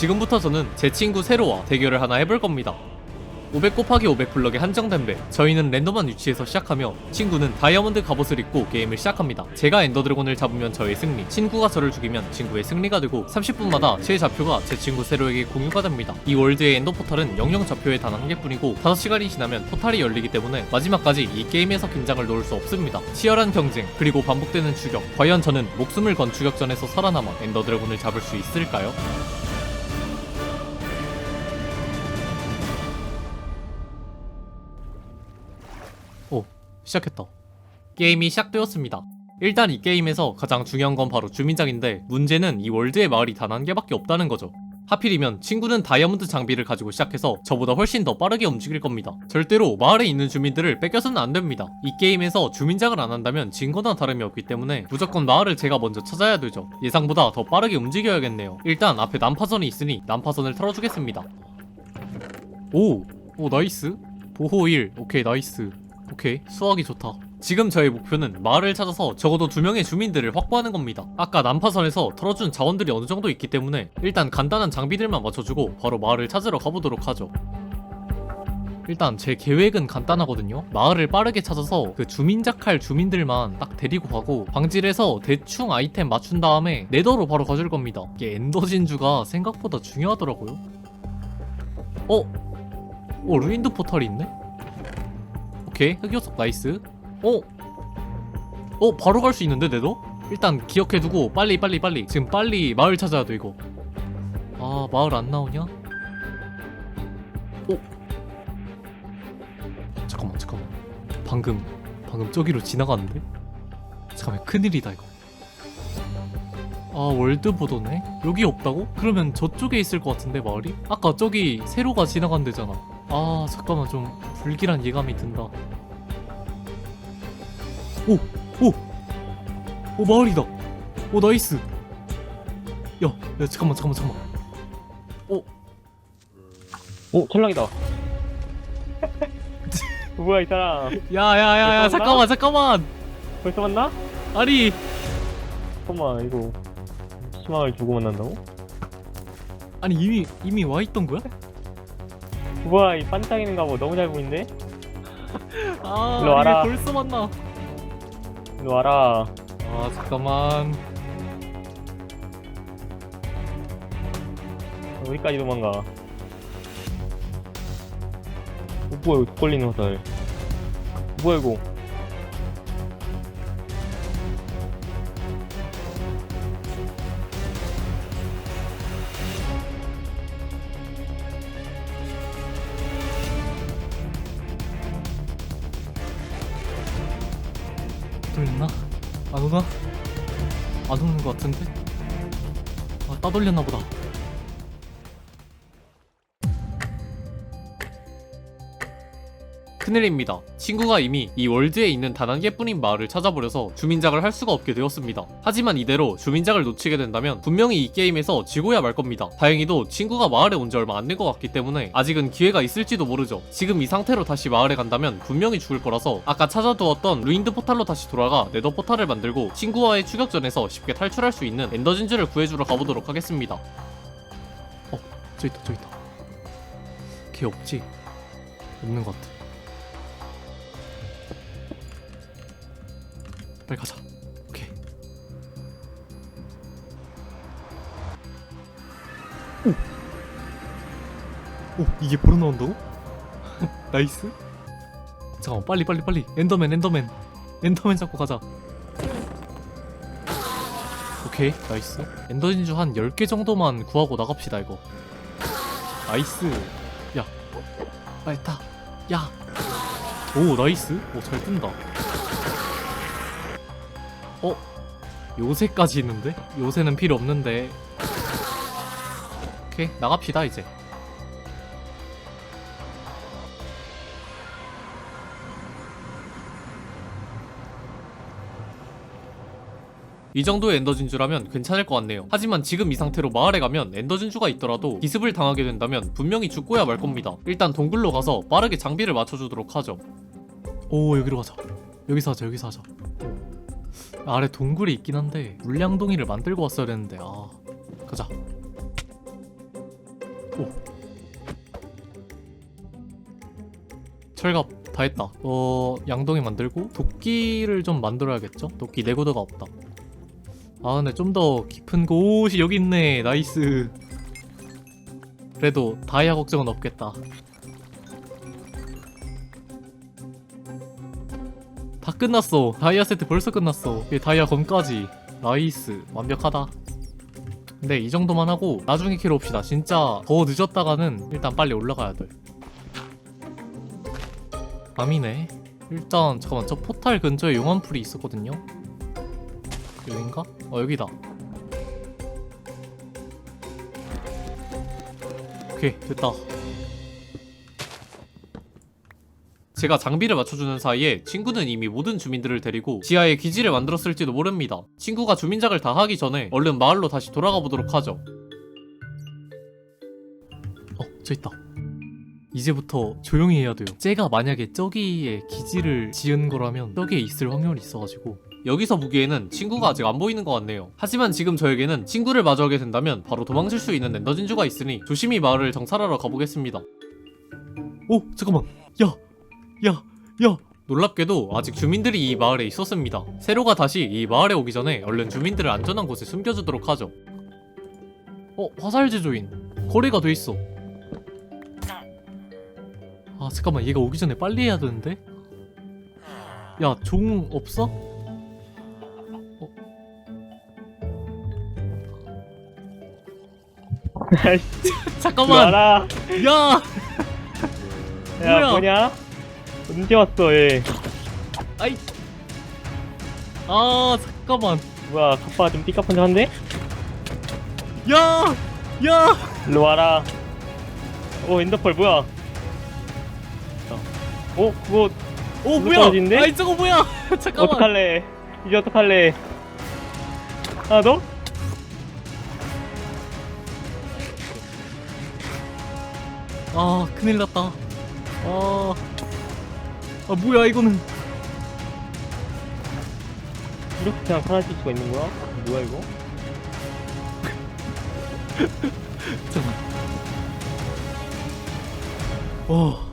지금부터 저는 제 친구 세로와 대결을 하나 해볼 겁니다. 500 곱하기 500 블럭에 한정된 배. 저희는 랜덤한 위치에서 시작하며 친구는 다이아몬드 갑옷을 입고 게임을 시작합니다. 제가 엔더 드래곤을 잡으면 저의 승리. 친구가 저를 죽이면 친구의 승리가 되고 30분마다 제 좌표가 제 친구 세로에게 공유가 됩니다. 이 월드의 엔더 포탈은 영영 좌표에 단한 개뿐이고 5시간이 지나면 포탈이 열리기 때문에 마지막까지 이 게임에서 긴장을 놓을 수 없습니다. 치열한 경쟁 그리고 반복되는 추격. 과연 저는 목숨을 건 추격전에서 살아남아 엔더 드래곤을 잡을 수 있을까요? 시작했다. 게임이 시작되었습니다. 일단 이 게임에서 가장 중요한 건 바로 주민장인데 문제는 이 월드의 마을이 단 한 개밖에 없다는 거죠. 하필이면 친구는 다이아몬드 장비를 가지고 시작해서 저보다 훨씬 더 빠르게 움직일 겁니다. 절대로 마을에 있는 주민들을 뺏겨서는 안 됩니다. 이 게임에서 주민장을 안 한다면 진 거나 다름이 없기 때문에 무조건 마을을 제가 먼저 찾아야 되죠. 예상보다 더 빠르게 움직여야겠네요. 일단 앞에 난파선이 있으니 난파선을 털어주겠습니다. 오, 오 나이스. 보호 1, 오케이 나이스. 오케이. 수학이 좋다. 지금 저의 목표는 마을을 찾아서 적어도 두 명의 주민들을 확보하는 겁니다. 아까 난파선에서 털어준 자원들이 어느 정도 있기 때문에 일단 간단한 장비들만 맞춰주고 바로 마을을 찾으러 가보도록 하죠. 일단 제 계획은 간단하거든요. 마을을 빠르게 찾아서 그 주민작할 주민들만 딱 데리고 가고 방질해서 대충 아이템 맞춘 다음에 네더로 바로 가줄 겁니다. 이게 엔더 진주가 생각보다 중요하더라고요. 어? 어 루인드 포탈이 있네? 오케이 흑요석 나이스 어? 어 바로 갈 수 있는데 내도? 일단 기억해두고 빨리 빨리 빨리 지금 빨리 마을 찾아야 돼 이거 아 마을 안 나오냐? 어? 잠깐만 잠깐만 방금 방금 저기로 지나갔는데? 잠깐만 큰일이다 이거 아 월드보더네? 여기 없다고? 그러면 저쪽에 있을 것 같은데 마을이? 아까 저기 세로가 지나간 데잖아 아 잠깐만 좀 불길한 예감이 든다 오! 오! 오 마을이다 오 나이스 야, 야 잠깐만 잠깐만 잠깐만 오 찰랑이다 뭐야 이 사람 야야야야 잠깐만 잠깐만 벌써 만나? 아니 잠깐만 이거 희망을 주고 만난다고? 아니 이미 이미 와 있던 거야? 우와 이 반짝이는 가 보 너무 잘 보이는데? 아 일로 와라. 이게 벌써 만나? 일로 와라. 아 잠깐만. 어디까지 도망가? 어, 뭐야 이거 독 걸리는 화살. 뭐야 이거 따돌렸나 보다 큰일입니다. 친구가 이미 이 월드에 있는 단 한 개뿐인 마을을 찾아버려서 주민작을 할 수가 없게 되었습니다. 하지만 이대로 주민작을 놓치게 된다면 분명히 이 게임에서 지고야 말 겁니다. 다행히도 친구가 마을에 온 지 얼마 안 된 것 같기 때문에 아직은 기회가 있을지도 모르죠. 지금 이 상태로 다시 마을에 간다면 분명히 죽을 거라서 아까 찾아두었던 루인드 포탈로 다시 돌아가 네더 포탈을 만들고 친구와의 추격전에서 쉽게 탈출할 수 있는 엔더 진주를 구해주러 가보도록 하겠습니다. 어, 저 있다, 저 있다. 걔 없지? 없는 것 같아. 빨리 가자. 오케이. 오. 오, 이게 바로 나온다고? 나이스. 잠깐만, 빨리 빨리 빨리. 엔더맨, 엔더맨. 엔더맨 잡고 가자. 오케이, 나이스. 엔더 진주 한 10개 정도만 구하고 나갑시다, 이거. 나이스. 야. 빨리 타. 야. 오, 나이스. 오, 잘 뜬다. 어? 요새까지 있는데? 요새는 필요 없는데 오케이 나갑시다 이제 이 정도의 엔더 진주라면 괜찮을 것 같네요. 하지만 지금 이 상태로 마을에 가면 엔더 진주가 있더라도 기습을 당하게 된다면 분명히 죽고야 말 겁니다. 일단 동굴로 가서 빠르게 장비를 맞춰주도록 하죠. 오 여기로 가자. 여기서 하자 여기서 하자. 아래 동굴이 있긴 한데 물량동이를 만들고 왔어야 되는데 아 가자 오. 철갑 다 했다. 어 양동이 만들고 도끼를 좀 만들어야겠죠? 도끼 내구도가 없다. 아 근데 좀 더 깊은 곳이 여기 있네. 나이스. 그래도 다이아 걱정은 없겠다. 끝났어. 다이아 세트 벌써 끝났어. 다이아 검까지. 나이스. 완벽하다. 근데 이 정도만 하고 나중에 키로 옵시다. 진짜 더 늦었다가는 일단 빨리 올라가야 돼. 밤이네. 일단 잠깐만 저 포탈 근처에 용암풀이 있었거든요. 여긴가? 어 여기다. 오케이 됐다. 제가 장비를 맞춰주는 사이에 친구는 이미 모든 주민들을 데리고 지하에 기지를 만들었을지도 모릅니다. 친구가 주민작을 다 하기 전에 얼른 마을로 다시 돌아가 보도록 하죠. 어, 저 있다. 이제부터 조용히 해야 돼요. 쟤가 만약에 저기에 기지를 지은 거라면 저기에 있을 확률이 있어가지고 여기서 보기에는 친구가 아직 안 보이는 것 같네요. 하지만 지금 저에게는 친구를 마주하게 된다면 바로 도망칠 수 있는 엔더 진주가 있으니 조심히 마을을 정찰하러 가보겠습니다. 오 잠깐만 야 야, 야! 놀랍게도 아직 주민들이 이 마을에 있었습니다. 세로가 다시 이 마을에 오기 전에 얼른 주민들을 안전한 곳에 숨겨주도록 하죠. 어, 화살 제조인. 거래가 돼 있어. 아, 잠깐만, 얘가 오기 전에 빨리 해야 되는데? 야, 종 없어? 어, 잠깐만! 야! 뭐야? 야 뭐냐 언제 왔어 얘 아이! 아, 잠깐만. 뭐야 카파 좀 삐까뻔쩍한데? 야! 야! 일로 와라 오 엔더펄 뭐야 어 그거 오, 뭐야! 떨어지는데? 아이, 저거 뭐야! 잠깐만. 어떡할래 이제 어떡할래 하나 더? 아 큰일 났다 아, 아 뭐야 이거는. 이렇게 그냥 사라질 수가 있는 거야? 뭐야 이거? 잠깐 와,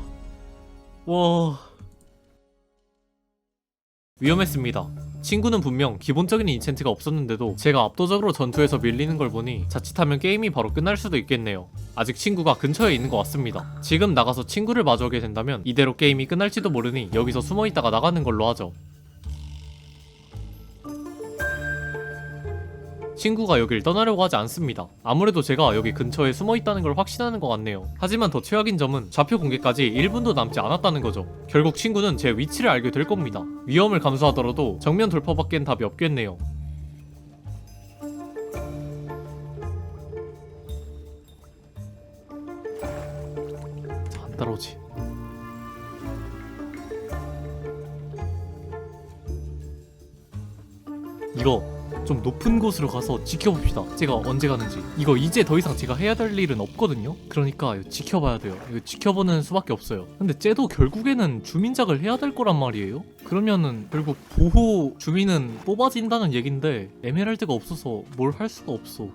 와. 위험했습니다 친구는 분명 기본적인 인챈트가 없었는데도 제가 압도적으로 전투에서 밀리는 걸 보니 자칫하면 게임이 바로 끝날 수도 있겠네요. 아직 친구가 근처에 있는 것 같습니다. 지금 나가서 친구를 마주하게 된다면 이대로 게임이 끝날지도 모르니 여기서 숨어 있다가 나가는 걸로 하죠 친구가 여길 떠나려고 하지 않습니다. 아무래도 제가 여기 근처에 숨어 있다는 걸 확신하는 것 같네요. 하지만 더 최악인 점은 좌표 공개까지 1분도 남지 않았다는 거죠. 결국 친구는 제 위치를 알게 될 겁니다. 위험을 감수하더라도 정면 돌파밖엔 답이 없겠네요. 자, 안 따라오지. 이거 좀 높은 곳으로 가서 지켜봅시다. 제가 언제 가는지. 이거 이제 더 이상 제가 해야 될 일은 없거든요. 그러니까 이거 지켜봐야 돼요. 이거 지켜보는 수밖에 없어요. 근데 쟤도 결국에는 주민작을 해야 될 거란 말이에요. 그러면은 결국 보호 주민은 뽑아진다는 얘긴데 에메랄드가 없어서 뭘 할 수가 없어.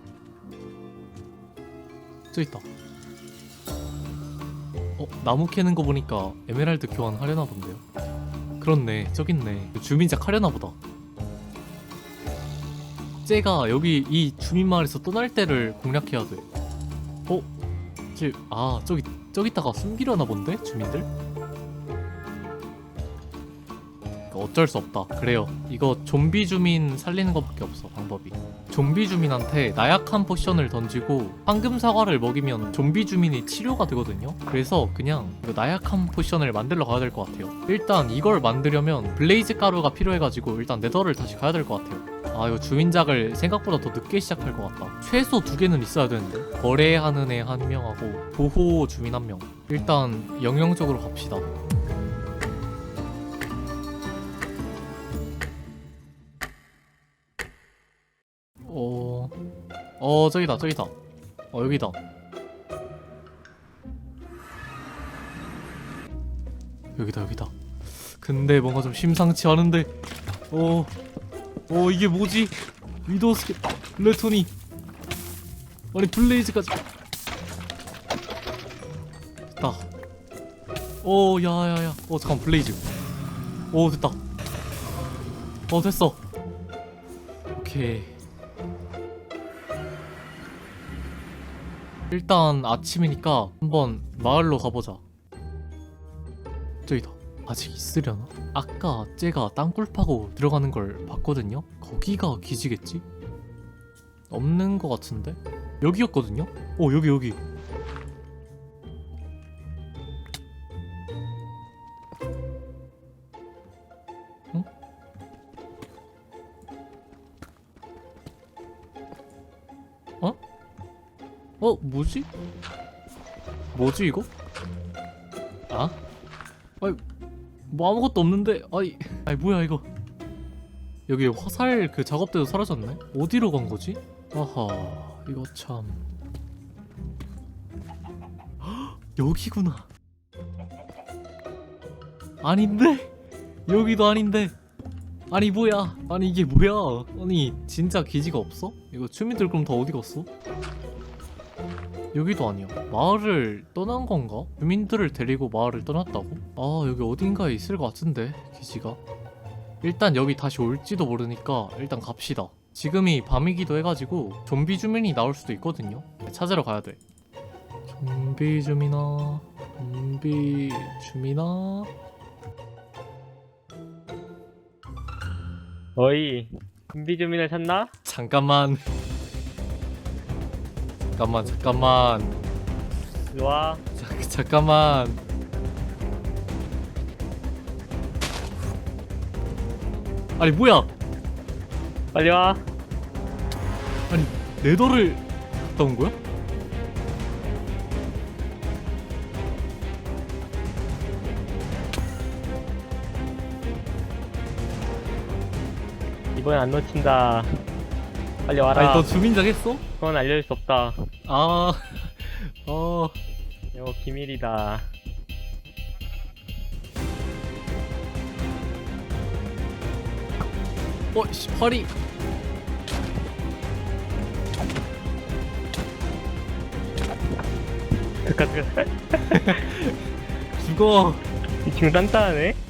저 있다. 어 나무 캐는 거 보니까 에메랄드 교환하려나 본데요. 그렇네 저기 있네 주민작 하려나 보다. 쟤가 여기 이 주민 마을에서 떠날 때를 공략해야 돼. 어? 쟤, 아, 저기, 저기다가 숨기려나 본데? 주민들? 어쩔 수 없다. 그래요. 이거 좀비 주민 살리는 것밖에 없어, 방법이. 좀비 주민한테 나약한 포션을 던지고 황금 사과를 먹이면 좀비 주민이 치료가 되거든요. 그래서 그냥 나약한 포션을 만들러 가야 될 것 같아요. 일단 이걸 만들려면 블레이즈 가루가 필요해가지고 일단 네더를 다시 가야 될 것 같아요. 아 이거 주민작을 생각보다 더 늦게 시작할 것 같다. 최소 두 개는 있어야 되는데 거래하는 애 한 명하고 보호 주민 한 명. 일단 영영적으로 갑시다. 어, 어 저기다 저기다. 어 여기다. 여기다 여기다. 근데 뭔가 좀 심상치 않은데. 어. 어 이게 뭐지? 위도우 스케 레토니. 아니 블레이즈까지. 됐다. 오 야야야. 오 잠깐 블레이즈. 오 됐다. 어 됐어. 오케이. 일단 아침이니까 한번 마을로 가보자 아직 있으려나? 아까 쟤가 땅굴 파고 들어가는 걸 봤거든요? 거기가 기지겠지? 없는 것 같은데? 여기였거든요? 오 여기 여기 응? 어? 어 뭐지? 뭐지 이거? 아? 아니 뭐 아무것도 없는데? 아이 아니 뭐야 이거. 여기 화살 그 작업대도 사라졌네? 어디로 간 거지? 아하 이거 참. 헉, 여기구나. 아닌데? 여기도 아닌데. 아니 뭐야? 아니 이게 뭐야? 아니 진짜 기지가 없어? 이거 주민들 그럼 다 어디 갔어? 여기도 아니야. 마을을 떠난 건가? 주민들을 데리고 마을을 떠났다고? 아 여기 어딘가에 있을 것 같은데 기지가. 일단 여기 다시 올지도 모르니까 일단 갑시다. 지금이 밤이기도 해가지고 좀비 주민이 나올 수도 있거든요. 찾으러 가야 돼. 좀비 주민아 좀비 주민아. 어이 준비 주민을 찾나? 잠깐만 잠깐만 잠깐만. 일로 와. 자, 잠깐만. 아니 뭐야? 빨리 와. 아니 네더를 갔다 온 거야? 이번엔 안 놓친다 빨리 와라. 아니 너 주민장 했어? 그건 알려줄 수 없다. 아... 어... 이거 비밀이다. 어... 씨. 잠깐 잠깐. 죽어. 이 친구 단단하네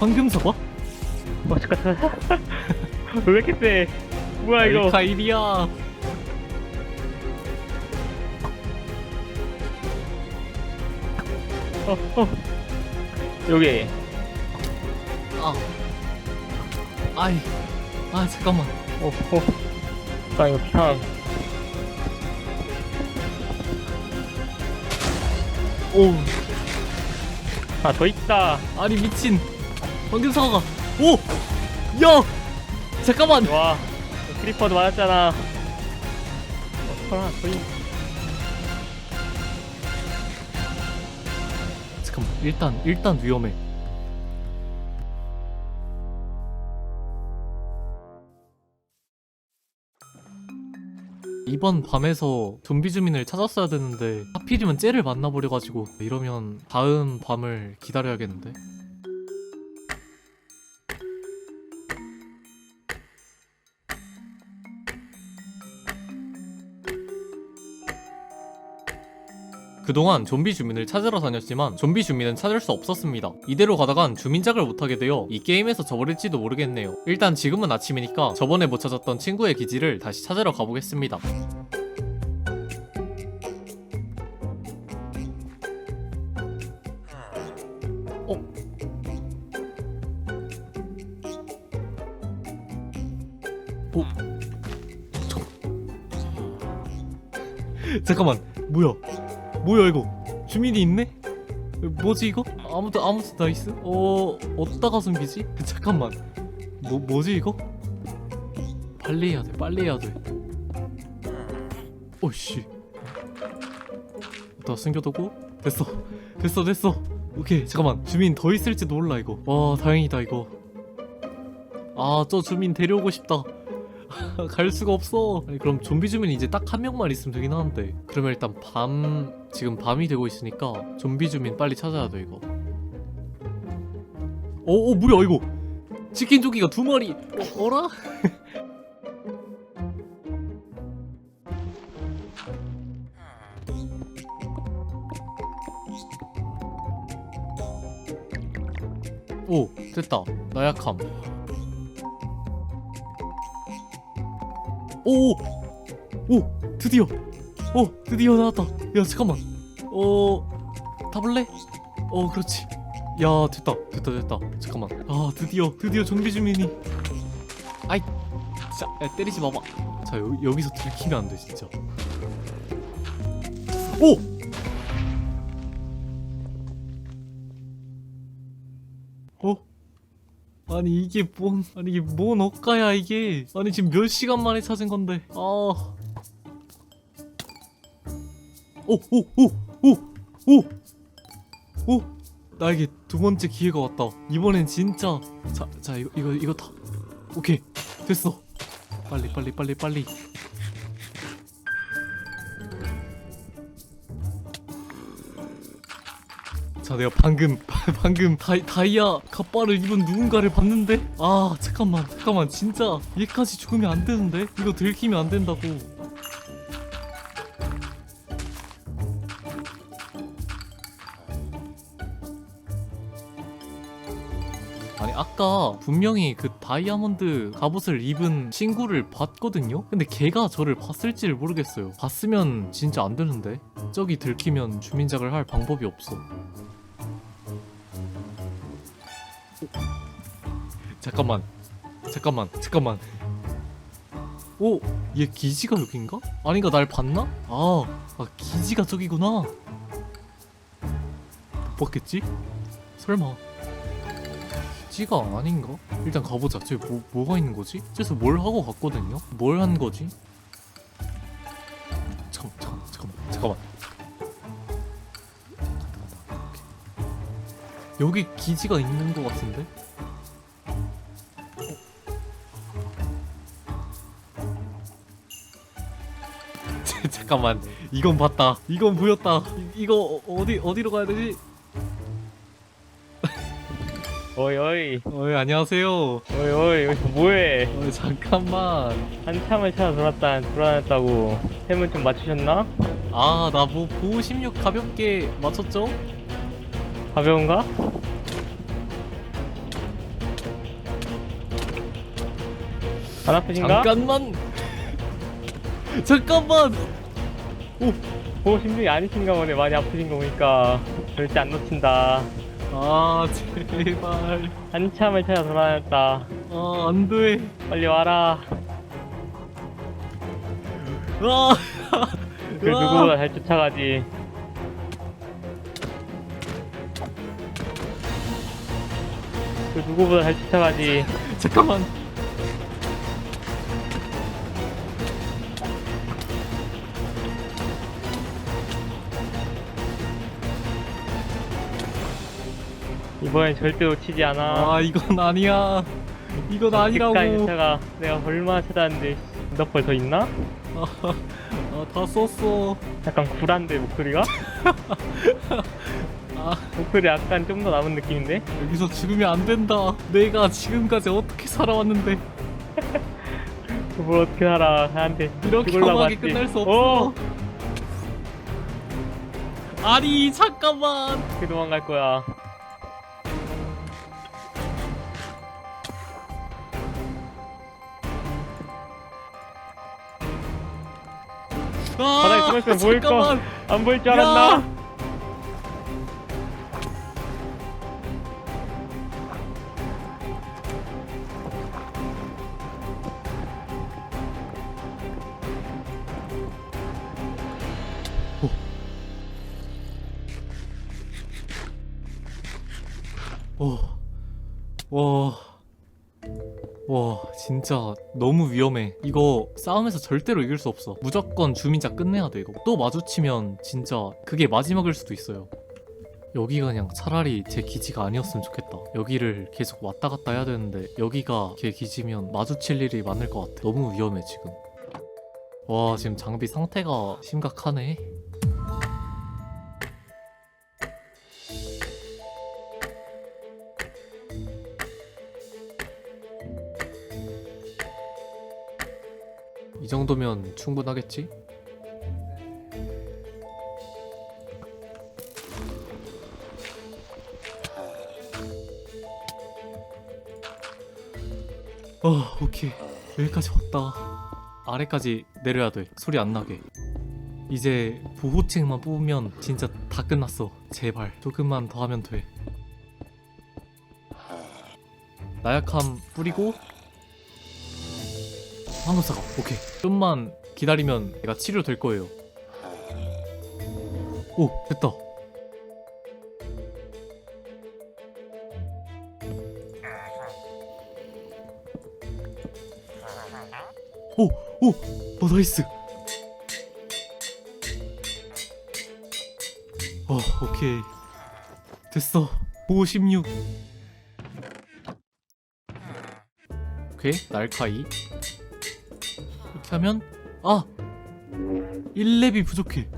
황금사과? 어? 잠깐 왜 이렇게 세? 뭐야 이거? 알카일이야. 어, 어. 여기. 아... 아이... 아 잠깐만. 어, 어. 나 이거 비상 오. 아 더 있다. 아니 미친 황금 사과가. 오! 야! 잠깐만! 와 크리퍼도 맞았잖아. 어, 하나 더 있... 잠깐만 일단 일단 위험해. 이번 밤에서 좀비 주민을 찾았어야 되는데 하필이면 쟤를 만나버려가지고 이러면 다음 밤을 기다려야겠는데 그동안 좀비 주민을 찾으러 다녔지만 좀비 주민은 찾을 수 없었습니다. 이대로 가다간 주민작을 못하게 되어 이 게임에서 져버릴지도 모르겠네요. 일단 지금은 아침이니까 저번에 못 찾았던 친구의 기지를 다시 찾으러 가보겠습니다. 어? 어? 잠깐만 뭐야 뭐야 이거? 주민이 있네? 뭐지 이거? 아무튼 아무튼 나이스 어 어디다가 숨기지? 잠깐만. 뭐 뭐지 이거? 빨리 해야 돼 빨리 해야 돼. 오씨. 나 숨겨두고? 됐어. 됐어 됐어. 오케이 잠깐만. 주민 더 있을지도 몰라 이거. 와 다행이다 이거. 아 저 주민 데려오고 싶다 갈 수가 없어. 아니, 그럼 좀비 주민 이제 딱 한 명만 있으면 되긴 하는데. 그러면 일단 밤 지금 밤이 되고 있으니까 좀비 주민 빨리 찾아야 돼 이거. 어, 어 뭐야 이거? 치킨 조기가 두 마리 어, 어라? 오 됐다 나약함 오! 오! 드디어! 오! 드디어 나왔다 야 잠깐만 어... 타볼래? 어 그렇지 야 됐다 됐다 됐다 잠깐만 아 드디어 드디어 좀비 주민이 아이 진짜 야, 때리지 마봐 자 여, 여기서 들키면 안 돼 진짜 오! 아니 이게 뭔 아니 이게 뭔 억가야 이게? 아니 지금 몇 시간 만에 찾은 건데? 아. 오오오오 오. 오. 나에게 두 번째 기회가 왔다. 이번엔 진짜. 자자 이거 이거 이거 다. 오케이. 됐어. 빨리 빨리 빨리 빨리 자 내가 방금 방금 다이, 다이아 갑바를 입은 누군가를 봤는데? 아 잠깐만 잠깐만. 진짜 얘까지 죽으면 안 되는데? 이거 들키면 안 된다고. 아니 아까 분명히 그 다이아몬드 갑옷을 입은 친구를 봤거든요? 근데 걔가 저를 봤을지를 모르겠어요. 봤으면 진짜 안 되는데? 저기 들키면 주민작을 할 방법이 없어 잠깐만 잠깐만 잠깐만 오! 얘 기지가 여긴가? 아닌가 날 봤나? 아, 아 기지가 저기구나 못 봤겠지? 설마 기지가 아닌가? 일단 가보자 저기 뭐, 뭐가 있는 거지? 저기서 뭘 하고 갔거든요? 뭘 한 거지? 잠깐만 잠깐만 잠깐만 잠깐만. 여기 기지가 있는 거 같은데? 잠깐만 이건 봤다 이건 보였다 이, 어- 어디 어디로 가야 되지? 어이 어이 어이 안녕하세요 어이 어이 여기서 뭐해 어이 잠깐만 한참을 찾아 돌았다 돌아다녔다고 템은 좀 맞추셨나? 아나 뭐 보호 16 가볍게 맞췄죠? 가벼운가? 안 아프신가? 잠깐만 잠깐만 보호 심중이 아니신가 보네. 많이 아프신 거 보니까. 절대 안 놓친다. 아 제발. 한참을 찾아 돌아다녔다. 아 안돼. 빨리 와라. 아. 그 누구보다 잘 쫓아가지. 그 누구보다 잘 쫓아가지. 잠깐만 이번엔 절대 놓치지 않아 아 이건 아니야 이건 아니라고 끝까지 쫓아가 내가 얼마나 찾았는데 너펄 더 있나? 아다 썼어 약간 굴한데 목소리가? 아 목소리 약간 좀 더 남은 느낌인데? 여기서 죽으면 안 된다. 내가 지금까지 어떻게 살아왔는데 그걸 어떻게 살아 나한테 이렇게 죽으려고 험하게 왔지. 끝날 수 어! 없어. 아니 잠깐만. 어떻게 도망갈 거야 바닥에 숨어있으면 보일 거. 잠깐만. 안 보일 줄 알았나? 야! 와. 와, 진짜 너무 위험해. 이거 싸움에서 절대로 이길 수 없어. 무조건 주민자 끝내야 돼, 이거. 또 마주치면 진짜 그게 마지막일 수도 있어요. 여기가 그냥 차라리 제 기지가 아니었으면 좋겠다. 여기를 계속 왔다 갔다 해야 되는데 여기가 걔 기지면 마주칠 일이 많을 것 같아. 너무 위험해, 지금. 와, 지금 장비 상태가 심각하네. 정도면 충분하겠지? 어 오케이. 여기까지 왔다. 아래까지 내려야 돼. 소리 안 나게. 이제 보호책만 뽑으면 진짜 다 끝났어. 제발. 조금만 더 하면 돼. 나약함 뿌리고 한호사가. 오케이. 좀만 기다리면 내가 치료될 거예요. 오 됐다. 오오 어, 나이스. 어 오케이. 됐어. 56 오케이 날카이 이렇게 하면 아 1렙이 부족해.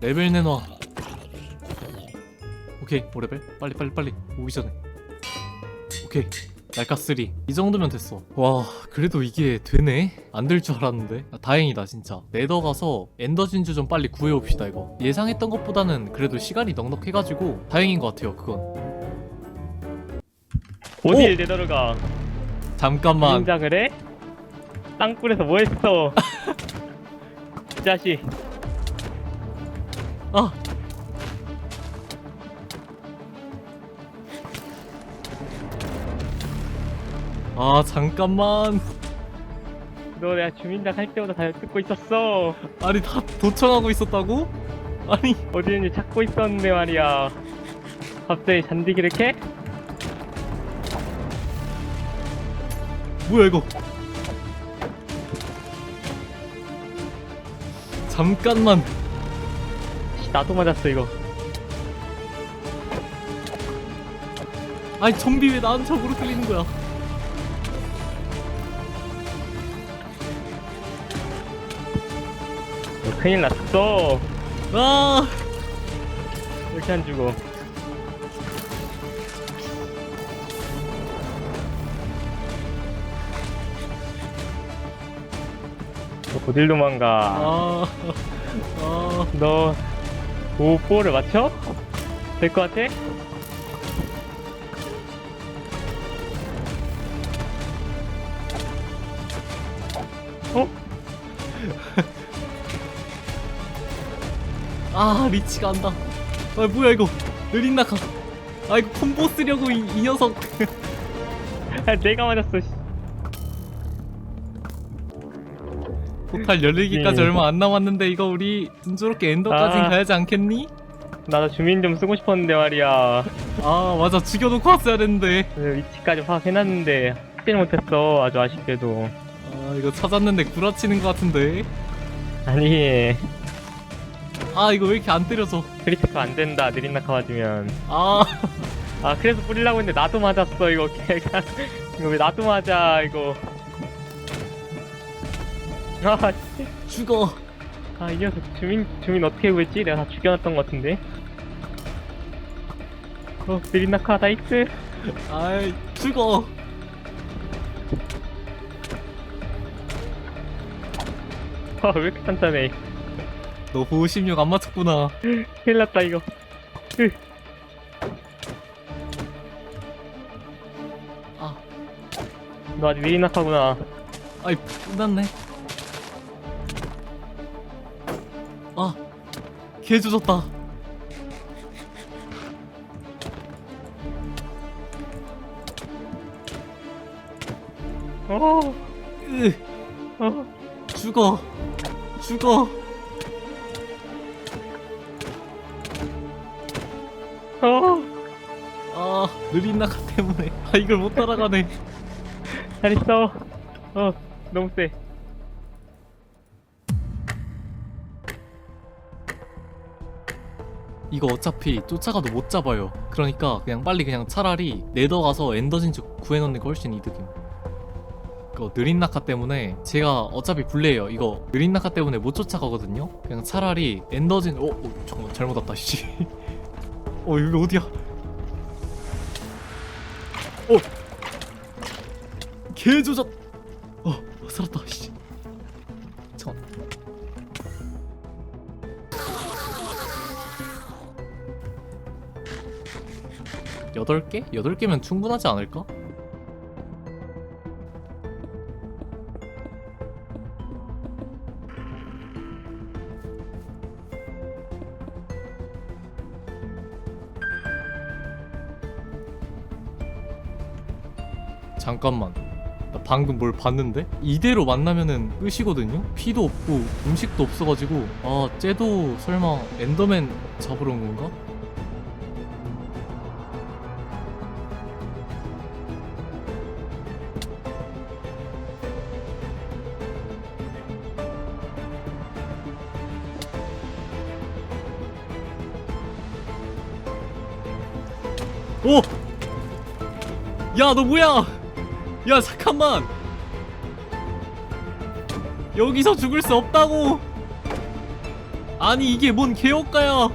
레벨 내놔. 오케이 5레벨? 빨리 빨리 빨리. 오기 전에. 오케이 날카 3이 정도면 됐어. 와 그래도 이게 되네? 안 될 줄 알았는데. 아, 다행이다 진짜. 네더 가서 엔더 진주 좀 빨리 구해옵시다 이거. 예상했던 것보다는 그래도 시간이 넉넉해가지고 다행인 것 같아요 그건 어딜 내더러가. 잠깐만. 긴장을 해? 땅굴에서 뭐 했어? 이 자식. 아 아 잠깐만. 너 내가 주민장 할 때보다 다 듣고 있었어. 아니 다 도청하고 있었다고? 아니. 어디 있는지 찾고 있었는데 말이야. 갑자기 잔디기를 캐? 뭐야 이거? 잠깐만. 씨, 나도 맞았어 이거. 아니 좀비 왜 나한테 적으로 끌리는 거야? 너 큰일 났어. 아! 이렇게 안 주고 어딜 도망가 아, 아, 너 오뽀를 맞춰? 될 것 같아? 어? 아 리치가 안다 아 뭐야 이거 느린 낙하 아 이거 콤보 쓰려고 이, 이 녀석 아, 내가 맞았어 씨. 포탈 열리기까지 예. 얼마 안 남았는데 이거 우리 순조롭게 엔더까지 아. 가야지 않겠니? 나도 주민 좀 쓰고 싶었는데 말이야. 아 맞아. 죽여놓고 왔어야 됐는데. 그 위치까지 파악해놨는데 확실 못했어 아주 아쉽게도. 아 이거 찾았는데 구라치는 것 같은데. 아니. 아 이거 왜 이렇게 안 때려져 크리티컬 안 된다 느린 낙하 맞으면. 아. 아 그래서 뿌리려고 했는데 나도 맞았어 이거. 걔가 이거 왜 나도 맞아 이거 아, 씨. 죽어 아, 이 녀석 주민 주민 어떻게 구했지? 내가 다 죽여놨던 것 같은데. 어, 느린 낙하 나이스. 아이 죽어 아, 왜 이렇게 단단해? 너 보호 16 안 맞췄구나 큰일 났다 이거. 으, 아 너 아직 느린 낙하구나. 아이 끝났네 개 조졌다 어, 으 어, 죽어 죽어 어. 아 느린 낙하 때문에 아 이걸 못 따라가네 잘했어. 어, 너무 세. 이거 어차피 쫓아가도 못 잡아요. 그러니까 그냥 빨리 그냥 차라리 네더 가서 엔더진주 구해놓는 게 훨씬 이득임. 그거 느린 낙하 때문에 제가 어차피 불리해요. 이거 느린 낙하 때문에 못 쫓아가거든요. 그냥 차라리 엔더진 어, 어 잠깐만 잘못 왔다 씨. 어 여기 어디야? 어! 개조졌 어 살았다 씨 8개? 8개면 충분하지 않을까? 잠깐만 나 방금 뭘 봤는데? 이대로 만나면은 끝이거든요? 피도 없고 음식도 없어가지고 아 쟤도 설마 엔더맨 잡으러 온 건가? 오! 야 너 뭐야? 야 잠깐만. 여기서 죽을 수 없다고. 아니 이게 뭔 개업가야